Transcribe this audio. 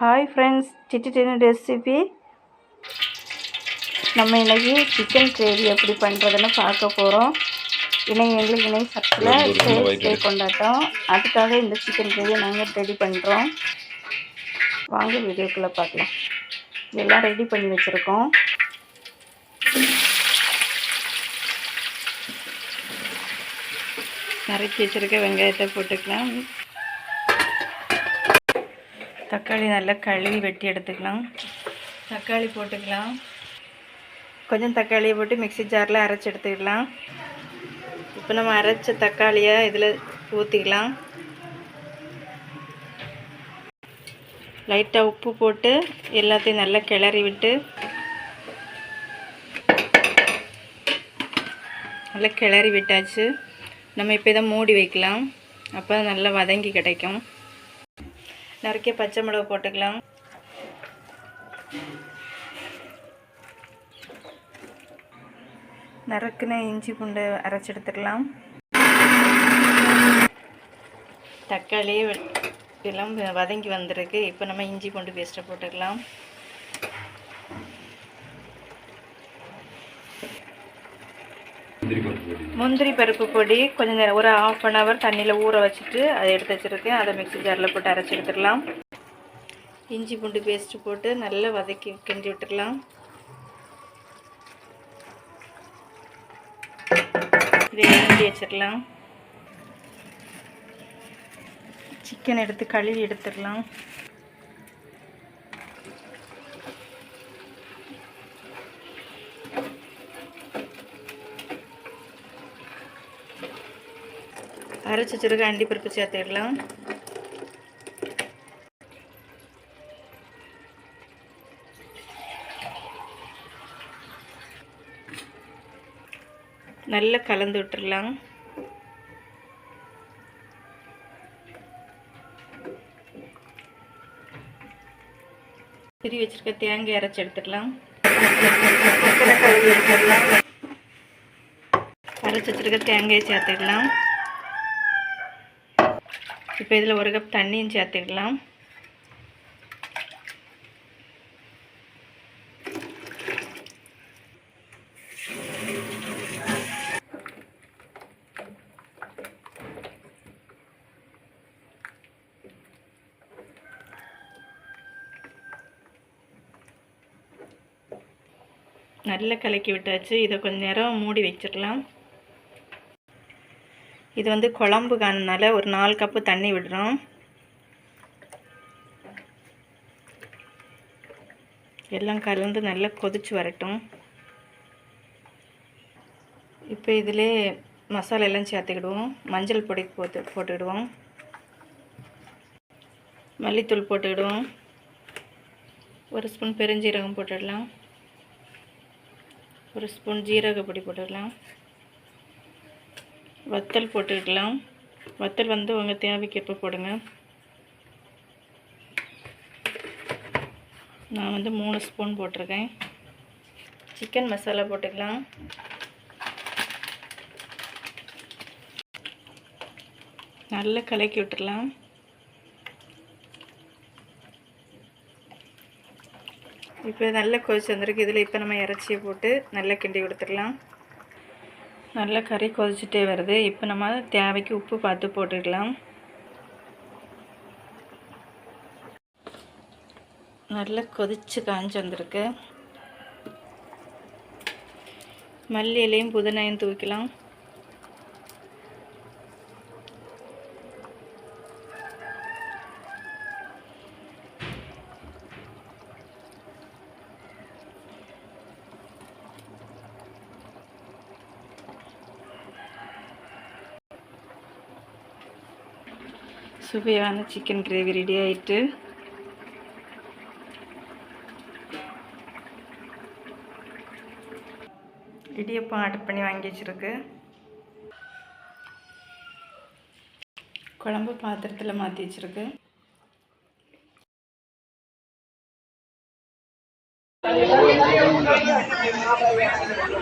Hi friends சிட்டி டின்னு recipe நம்ம இன்னைக்கு சிக்கன் கிரேவி எப்படி பண்ணுறதுன்னு பார்க்க போகிறோம் இன்னைக்கு எங்களுக்கு இன்னைக்கு சத்தில் சேல்ஸ் டே கொண்டாட்டம். அதுக்காக இந்த சிக்கன் கிரேவியை நாங்கள் ரெடி பண்ணுறோம் வாங்க வீடியோக்குள்ளே பார்க்கலாம். எல்லாம் ரெடி பண்ணி வச்சுருக்கோம். நறுக்கி வச்சுருக்க வெங்காயத்தை போட்டுக்கலாம். தக்காளி நல்லா கழுவி வெட்டி எடுத்துக்கலாம். தக்காளி போட்டுக்கலாம். கொஞ்சம் தக்காளியை போட்டு மிக்ஸி ஜாரில் அரைச்சி எடுத்துக்கலாம். இப்போ நம்ம அரைச்ச தக்காளியை இதில் ஊற்றிக்கலாம் லைட்டாக உப்பு போட்டு எல்லாத்தையும் நல்லா கிளறி விட்டு நல்லா கிளறி விட்டாச்சு. நம்ம இப்போ இதை மூடி வைக்கலாம். அப்போ நல்லா வதங்கி கிடைக்கும். நறுக்கிய பச்சை மிளகா போட்டுக்கலாம். நறுக்குன இஞ்சி பூண்டு அரைச்சி எடுத்துக்கலாம். தக்காளி எல்லாம் வதங்கி வந்திருக்கு. இப்போ நம்ம இஞ்சி பூண்டு பேஸ்ட்டை போட்டுக்கலாம். முந்திரி பருப்பு பொடி. கொஞ்சம் நேரம் ஒரு ஆஃப் அன் ஹவர் தண்ணியில் ஊற வச்சுட்டு அதை எடுத்து வச்சுருக்கேன். அதை மிக்ஸி ஜாரில் போட்டு அரைச்சி எடுத்துடலாம். இஞ்சி பூண்டு பேஸ்ட்டு போட்டு நல்லா வதக்கி கிண்டி விட்டுடலாம். இதை கிண்டி வச்சிடலாம். சிக்கன் எடுத்து கழுவி எடுத்துடலாம். அரைச்சி வச்சிருக்க அண்டி பருப்பு சேர்த்துடலாம் நல்லா கலந்து விட்டுடலாம் திரி வச்சிருக்க தேங்காய் அரைச்சி எடுத்துடலாம் அரைச்சி வச்சிருக்க தேங்காயை சேர்த்துக்கலாம். இப்போ இதில் ஒரு கப் தண்ணியும் சேர்த்துக்கலாம். நல்லா கலக்கி விட்டாச்சு. இதை கொஞ்ச நேரம் மூடி வச்சிடலாம். இது வந்து குழம்பு காணனால ஒரு நாலு கப்பு தண்ணி விடுறோம். எல்லாம் கலந்து நல்லா கொதிச்சு வரட்டும். இப்போ இதிலே மசாலா எல்லாம் சேர்த்துக்கிடுவோம். மஞ்சள் பொடி போட்டு போட்டுக்கிடுவோம். மல்லித்தூள் போட்டுக்கிடுவோம். ஒரு ஸ்பூன் பெருஞ்சீரகம் போட்டுடலாம். ஒரு ஸ்பூன் ஜீரக பொடி போட்டுடலாம். வத்தல் போட்டுக்கலாம். வத்தல் வந்து உங்கள் தேவைக்கேற்ப போடுங்க. நான் வந்து மூணு ஸ்பூன் போட்டிருக்கேன். சிக்கன் மசாலா போட்டுக்கலாம். நல்லா கலக்கி விட்டுடலாம். இப்போ நல்லா கொதிச்சு வந்திருக்கு. இதில் இப்போ நம்ம இறச்சியை போட்டு நல்லா கிண்டி கொடுத்துடலாம். நல்லா கறி கொதிச்சுட்டே வருது. இப்போ நம்ம தேவைக்கு உப்பு பார்த்து போட்டுக்கலாம். நல்லா கொதிச்சு காஞ்சி வந்திருக்கு. மல்லி இலையும் புதினையும் தூக்கலாம் சுவையான சிக்கன் கிரேவி ரெடி ஆயிட்டு. இடியப்பம் ஆர்டர் பண்ணி வாங்கி வச்சுருக்கு. குழம்பு பாத்திரத்தில் மாற்றி வச்சுருக்கு.